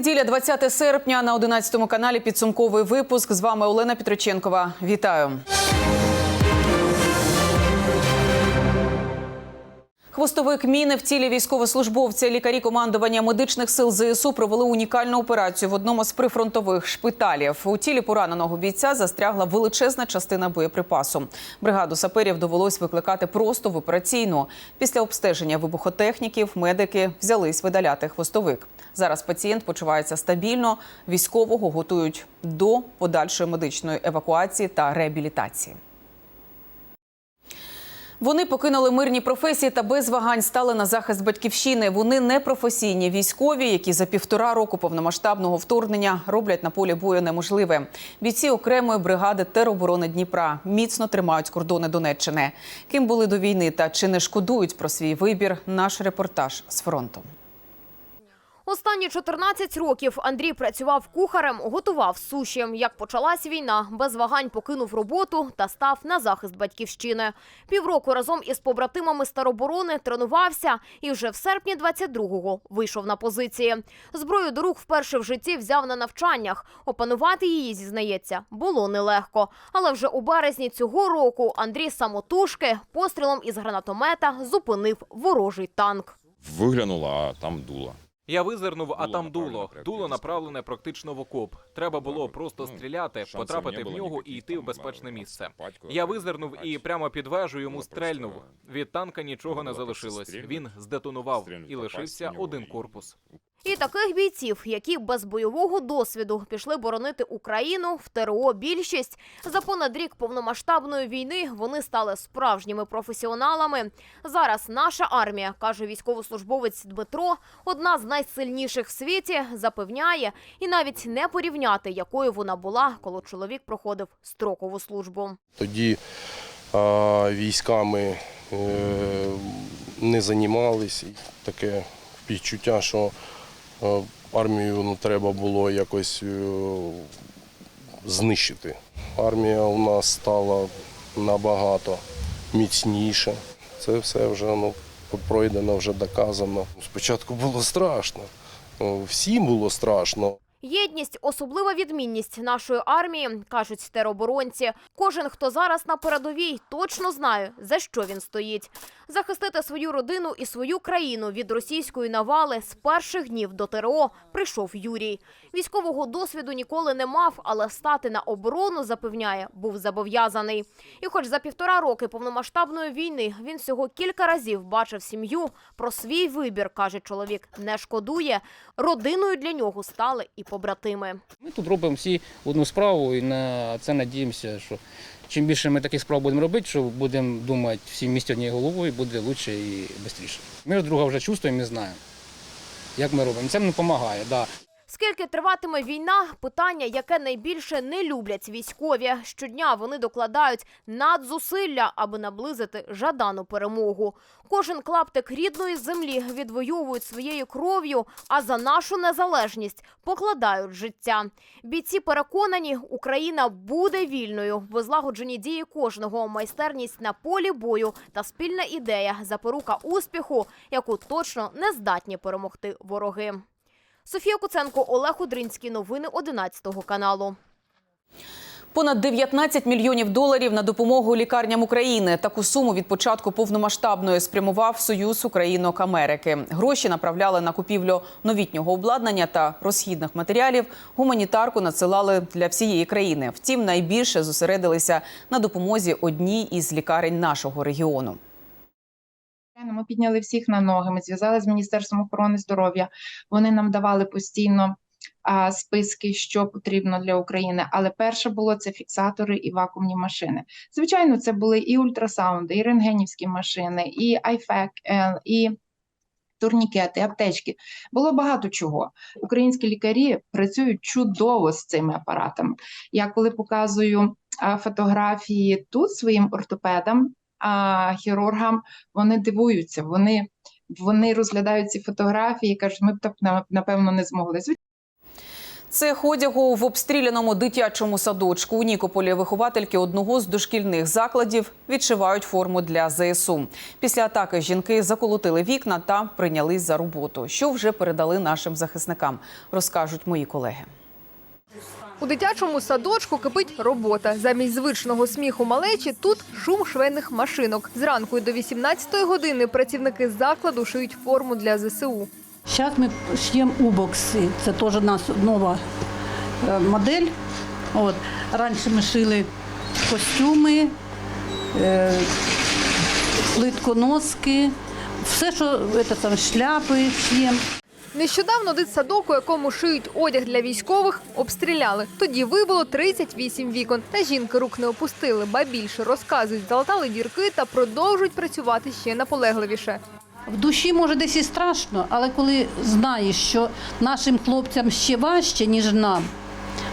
Неділя, 20 серпня на 11 каналі. Підсумковий випуск. З вами Олена Петроченкова. Вітаю. Хвостовик міни в тілі військовослужбовця. Лікарі командування медичних сил ЗСУ провели унікальну операцію в одному з прифронтових шпиталів. У тілі пораненого бійця застрягла величезна частина боєприпасу. Бригаду саперів довелось викликати просто в операційну. Після обстеження вибухотехніків медики взялись видаляти хвостовик. Зараз пацієнт почувається стабільно. Військового готують до подальшої медичної евакуації та реабілітації. Вони покинули мирні професії та без вагань стали на захист батьківщини. Вони не професійні військові, які за півтора року повномасштабного вторгнення роблять на полі бою неможливе. Бійці окремої бригади тероборони Дніпра міцно тримають кордони Донеччини. Ким були до війни та чи не шкодують про свій вибір? Наш репортаж з фронту. Останні 14 років Андрій працював кухарем, готував суші. Як почалась війна, без вагань покинув роботу та став на захист батьківщини. Півроку разом із побратимами з тероборони тренувався і вже в серпні 22-го вийшов на позиції. Зброю до рук вперше в житті взяв на навчаннях. Опанувати її, зізнається, було нелегко. Але вже у березні цього року Андрій самотужки пострілом із гранатомета зупинив ворожий танк. Виглянула, а там дуло. Я визирнув, а там дуло. Дуло направлене практично в окоп. Треба було просто ну, стріляти, потрапити в нього і йти в безпечне місце. Я визирнув і прямо під вежу йому стрельнув. Від танка нічого не залишилось. Він здетонував і лишився один корпус. І таких бійців, які без бойового досвіду пішли боронити Україну в ТРО більшість. За понад рік повномасштабної війни вони стали справжніми професіоналами. Зараз наша армія, каже військовослужбовець Дмитро, одна з найсильніших в світі, запевняє, і навіть не порівняти, якою вона була, коли чоловік проходив строкову службу. Тоді а, військами е, не займалися. Таке відчуття, що армію ну, треба було якось е, знищити. Армія у нас стала набагато міцніша. Це все вже ну, пройдено, вже доказано. Спочатку було страшно. Всім було страшно. Єдність особлива відмінність нашої армії, кажуть тероборонці. Кожен, хто зараз на передовій, точно знає, за що він стоїть. Захистити свою родину і свою країну від російської навали з перших днів до ТРО прийшов Юрій. Військового досвіду ніколи не мав, але стати на оборону запевняє, був зобов'язаний. І, хоч за півтора роки повномасштабної війни він всього кілька разів бачив сім'ю, про свій вибір каже чоловік, не шкодує. Родиною для нього стали і побратими. Ми тут робимо всі одну справу і на це надіємося, що чим більше ми таких справ будемо робити, що будемо думати всі місті однією головою, буде краще і швидше. Ми ж друга вже чувствуємо і знаємо, як ми робимо. Це нам допомагає. Да. Скільки триватиме війна? Питання, яке найбільше не люблять військові. Щодня вони докладають надзусилля, аби наблизити жадану перемогу. Кожен клаптик рідної землі відвоюють своєю кров'ю, а за нашу незалежність покладають життя. Бійці переконані, Україна буде вільною. В злагоджені дії кожного, майстерність на полі бою та спільна ідея запорука успіху, яку точно не здатні перемогти вороги. Софія Куценко, Олег Удринський. Новини 11 каналу. Понад 19 мільйонів доларів на допомогу лікарням України. Таку суму від початку повномасштабної спрямував Союз Українок Америки. Гроші направляли на купівлю новітнього обладнання та розхідних матеріалів. Гуманітарку надсилали для всієї країни. Втім, найбільше зосередилися на допомозі одній із лікарень нашого регіону. Ми підняли всіх на ноги. Ми зв'язали з Міністерством охорони здоров'я. Вони нам давали постійно а, списки, що потрібно для України. Але перше було це фіксатори і вакуумні машини. Звичайно, це були і ультрасаунди, і рентгенівські машини, і айфек, е, і турнікети, аптечки. Було багато чого. Українські лікарі працюють чудово з цими апаратами. Я коли показую фотографії тут своїм ортопедам. А хірургам вони дивуються, вони, вони розглядають ці фотографії і кажуть, ми б так напевно не змогли. Цех одягу в обстріляному дитячому садочку у Нікополі виховательки одного з дошкільних закладів відшивають форму для ЗСУ. Після атаки жінки заколотили вікна та прийнялись за роботу, що вже передали нашим захисникам, розкажуть мої колеги. У дитячому садочку кипить робота. Замість звичного сміху малечі тут шум швейних машинок. Зранку до 18-ї години працівники закладу шиють форму для ЗСУ. Зараз ми шьємо убокси. Це теж у нас нова е, модель. От. Раніше ми шили костюми, е, плитконоски, все, що це, шляпи ш'ємо. Нещодавно дитсадок, у якому шиють одяг для військових, обстріляли. Тоді вибило 38 вікон. Та жінки рук не опустили, ба більше розказують, залатали дірки та продовжують працювати ще наполегливіше. В душі може десь і страшно, але коли знаєш, що нашим хлопцям ще важче, ніж нам,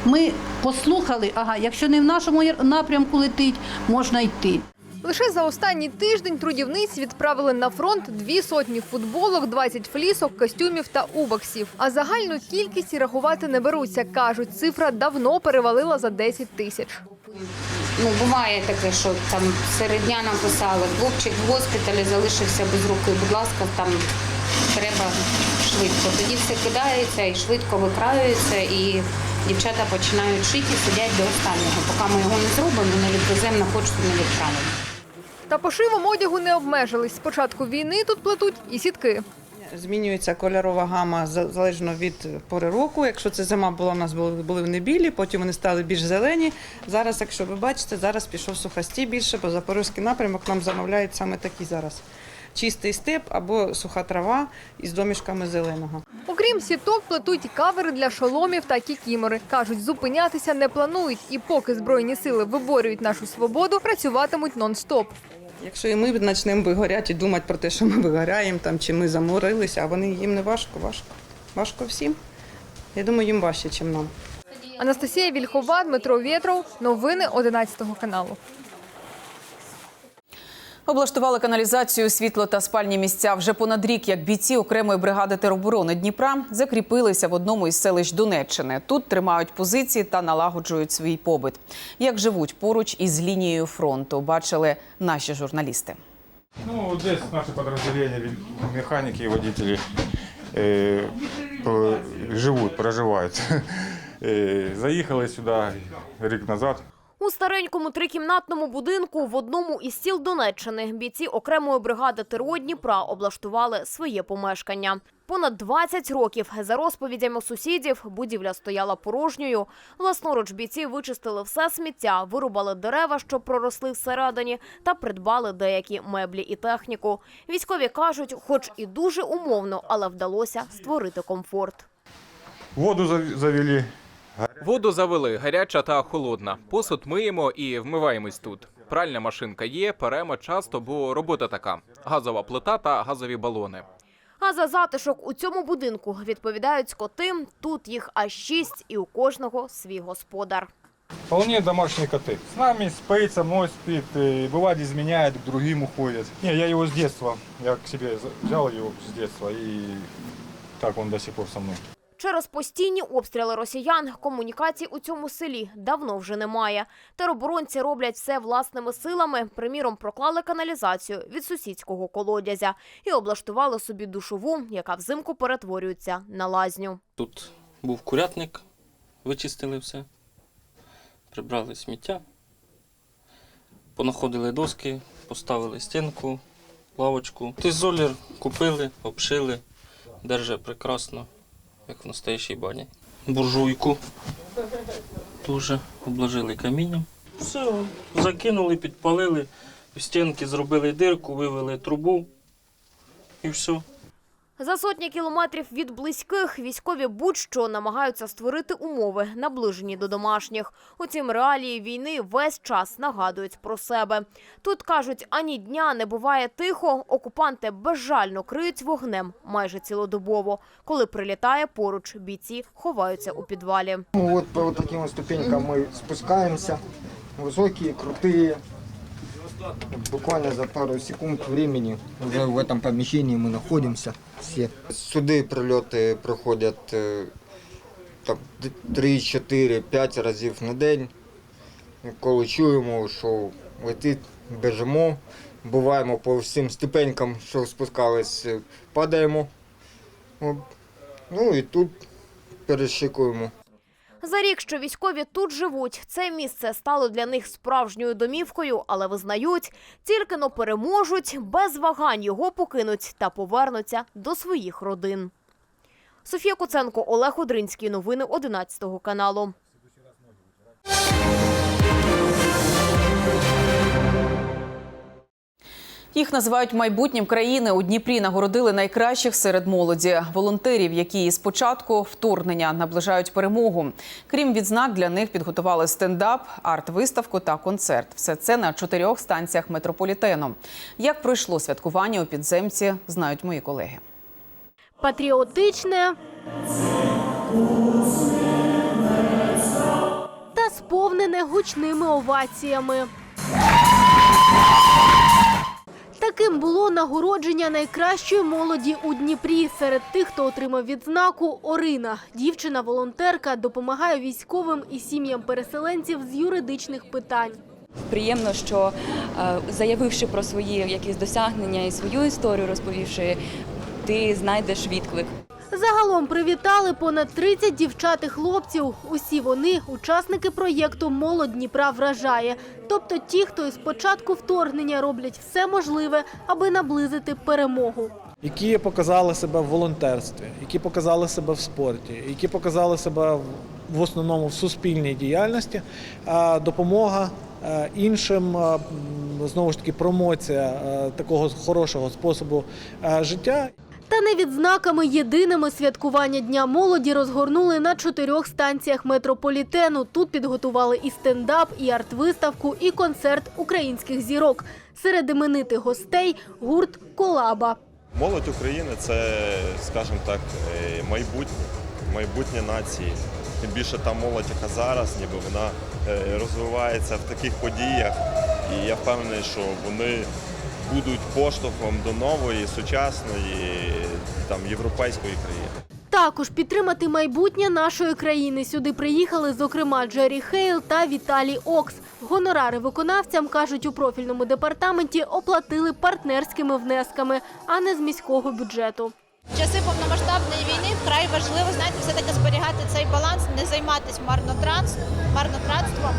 ми послухали, ага, якщо не в нашому напрямку летить, можна йти. Лише за останній тиждень трудівниць відправили на фронт дві сотні футболок, 20 флісок, костюмів та убоксів. А загальну кількість рахувати не беруться. кажуть, цифра давно перевалила за 10 тисяч. Ну, буває таке, що там серед дня написали, хлопчик в госпіталі залишився без руки, будь ласка, там треба швидко. Тоді все кидається і швидко викраюється, і дівчата починають шити сидять до останнього. Поки ми його не зробимо, на почту, не відправимо. Та пошивом одягу не обмежились. З початку війни тут плетуть і сітки. Змінюється кольорова гама за- залежно від пори року. Якщо це зима була, у нас були, були вони білі, потім вони стали більш зелені. Зараз, якщо ви бачите, зараз пішов сухості більше, бо запорізький напрямок нам замовляють саме такі зараз. Чистий степ або суха трава із домішками зеленого. Окрім сіток, плетуть кавери для шоломів та кікімори. Кажуть, зупинятися не планують, і поки збройні сили виборюють нашу свободу, працюватимуть нон-стоп. Якщо і ми почнемо вигоряти і думати про те, що ми вигоряємо там, чи ми заморилися, а вони їм не важко, важко. Важко всім. Я думаю, їм важче, ніж нам. Анастасія Вільхова, Дмитро Вєтров. Новини 11 каналу. Облаштували каналізацію, світло та спальні місця вже понад рік, як бійці окремої бригади тероборони Дніпра закріпилися в одному із селищ Донеччини. Тут тримають позиції та налагоджують свій побит. Як живуть поруч із лінією фронту, бачили наші журналісти. Ну, вот здесь наши подразделения, ве- механики и водители э, по- живут, проживают. Э, Заехали сюда рік назад. У старенькому трикімнатному будинку в одному із сіл Донеччини бійці окремої бригади ТРО Дніпра облаштували своє помешкання. Понад 20 років, за розповідями сусідів, будівля стояла порожньою. Власноруч бійці вичистили все сміття, вирубали дерева, що проросли всередині, та придбали деякі меблі і техніку. Військові кажуть, хоч і дуже умовно, але вдалося створити комфорт. Воду зав- завели. Воду завели гаряча та холодна. Посуд миємо і вмиваємось тут. Пральна машинка є, перемо часто, бо робота така: газова плита та газові балони. А за затишок у цьому будинку відповідають скоти. Тут їх аж шість, і у кожного свій господар. Вполне домашние коты. С нами спит, со мной спит, э, бывает изменяет, к другим уходит. Не, я его с детства, я к себе за- взял его с детства, и так он до сих пор со мной. Через постійні обстріли росіян комунікацій у цьому селі давно вже немає. Тероборонці роблять все власними силами. Приміром, проклали каналізацію від сусідського колодязя і облаштували собі душову, яка взимку перетворюється на лазню. Тут був курятник, вичистили все, прибрали сміття, понаходили доски, поставили стінку, лавочку. Тизолір купили, обшили, держить прекрасно, як в настоящій бані. Буржуйку дуже обложили камінням. Все, закинули, підпалили, в стінки зробили дирку, вивели трубу і все. За сотні кілометрів від близьких військові будь-що намагаються створити умови, наближені до домашніх. Утім, реалії війни весь час нагадують про себе. Тут кажуть, ані дня не буває тихо. Окупанти безжально криють вогнем майже цілодобово. Коли прилітає поруч, бійці ховаються у підвалі. Ну, вот по вот таким вот ступенькам мы спускаемся. Высокие, крутые. Буквально за пару секунд времени уже в этом помещении мы находимся все. Суды прилеты проходят э, так 3, 4, 5 разів на день. Коли чуємо, що летить, біжимо, буваємо по всім ступенькам, що спускались, е, падаємо. О, Ну і тут перешикуємо. За рік, що військові тут живуть, це місце стало для них справжньою домівкою, але визнають, тільки но переможуть, без вагань його покинуть та повернуться до своїх родин. Софія Куценко, Олег Одринський. Новини 11 каналу. Їх називають майбутнім країни. У Дніпрі нагородили найкращих серед молоді волонтерів, які з початку вторгнення наближають перемогу. Крім відзнак, для них підготували стендап, арт-виставку та концерт. Все це на чотирьох станціях метрополітену. Як пройшло святкування у підземці, знають мої колеги. Патріотичне та сповнене гучними оваціями. Таким було нагородження найкращої молоді у Дніпрі. Серед тих, хто отримав відзнаку, Орина. Дівчина-волонтерка допомагає військовим і сім'ям переселенців з юридичних питань. Приємно, що е, заявивши про свої якісь досягнення і свою історію, розповівши, ти знайдеш відклик. Загалом привітали понад 30 дівчат і хлопців. Усі вони учасники проєкту Молодь Дніпра вражає. Тобто ті, хто із початку вторгнення роблять все можливе, аби наблизити перемогу. які показали себе в волонтерстві, які показали себе в спорті, які показали себе в- основному в суспільній діяльності, допомога е, іншим, е, знову ж таки, промоція е, такого хорошого способу життя. Та не відзнаками єдиними святкування Дня молоді розгорнули на чотирьох станціях метрополітену. Тут підготували і стендап, і арт-виставку, і концерт українських зірок. Серед іменитих гостей гурт Колаба. Молодь України це, скажімо так, е, майбутнє, майбутнє нації. Тим більше та молодь, яка зараз, ніби вона е, розвивається в таких подіях. І я впевнений, що вони будуть поштовхом до нової, сучасної, там, європейської країни. Також підтримати майбутнє нашої країни. Сюди приїхали, зокрема, Джері Хейл та Віталій Окс. Гонорари виконавцям кажуть у профільному департаменті оплатили партнерськими внесками, а не з міського бюджету. В часи повномасштабної війни вкрай важливо знаєте, все таки зберігати цей баланс, не займатися марнотранс, марнотратством.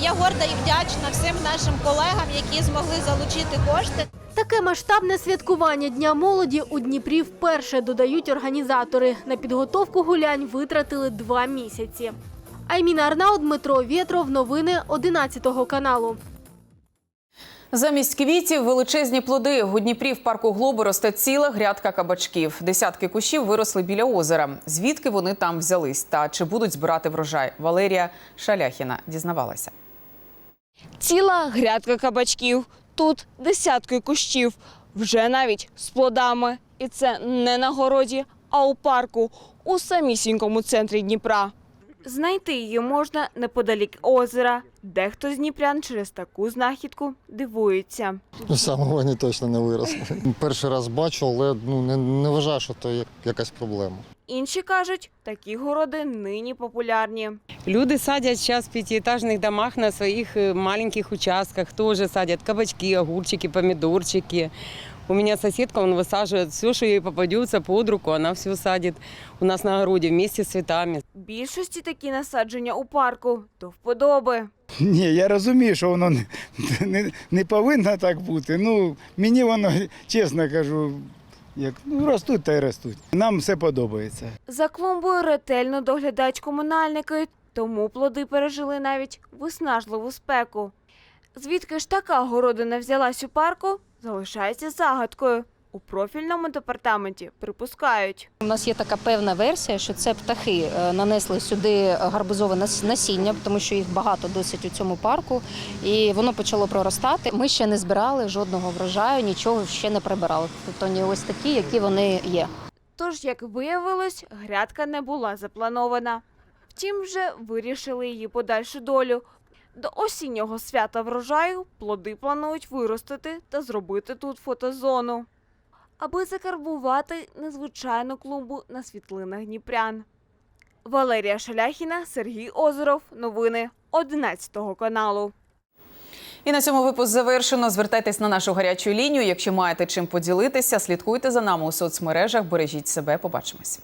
Я горда і вдячна всім нашим колегам, які змогли залучити кошти. Таке масштабне святкування Дня молоді у Дніпрі вперше додають організатори. На підготовку гулянь витратили два місяці. Айміна Арнау, Дмитро Вєтров. Новини 11 каналу. Замість квітів величезні плоди. У Дніпрі в парку Глобу росте ціла грядка кабачків. Десятки кущів виросли біля озера. Звідки вони там взялись та чи будуть збирати врожай? Валерія Шаляхіна дізнавалася. Ціла грядка кабачків. Тут десятки кущів, вже навіть з плодами. І це не на городі, а у парку, у самісінькому центрі Дніпра. Знайти її можна неподалік озера. Дехто з дніпрян через таку знахідку дивується. Ну, самого вони точно не виросли. Перший раз бачу, але ну, не, не вважаю, що це як- якась проблема. Інші кажуть, такі городи нині популярні. Люди садят сейчас в пятиэтажных домах на своих э, маленьких участках, тоже садят кабачки, огурчики, помидорчики. У меня соседка, он высаживает все, что ей попадется под руку, она все садит у нас на огороде вместе с цветами. Більшості такі насадження у парку до вподоби. Ні, я розумію, що воно не, не, не повинно так бути. Ну, мені воно, чесно кажу, як ну, ростуть та й ростуть. Нам все подобається. За клумбою ретельно доглядають комунальники, тому плоди пережили навіть виснажливу спеку. Звідки ж така городина взялась у парку, залишається загадкою. У профільному департаменті припускають. У нас є така певна версія, що це птахи е, нанесли сюди гарбузове насіння, тому що їх багато досить у цьому парку, і воно почало проростати. Ми ще не збирали жодного врожаю, нічого ще не прибирали. Тобто вони ось такі, які вони є. Тож, як виявилось, грядка не була запланована. Втім, вже вирішили її подальшу долю. До осіннього свята врожаю плоди планують виростити та зробити тут фотозону, аби закарбувати незвичайну клумбу на світлинах дніпрян. Валерія Шаляхіна, Сергій Озеров. Новини 11 каналу. І на цьому випуск завершено. Звертайтесь на нашу гарячу лінію. Якщо маєте чим поділитися, слідкуйте за нами у соцмережах. Бережіть себе. Побачимось.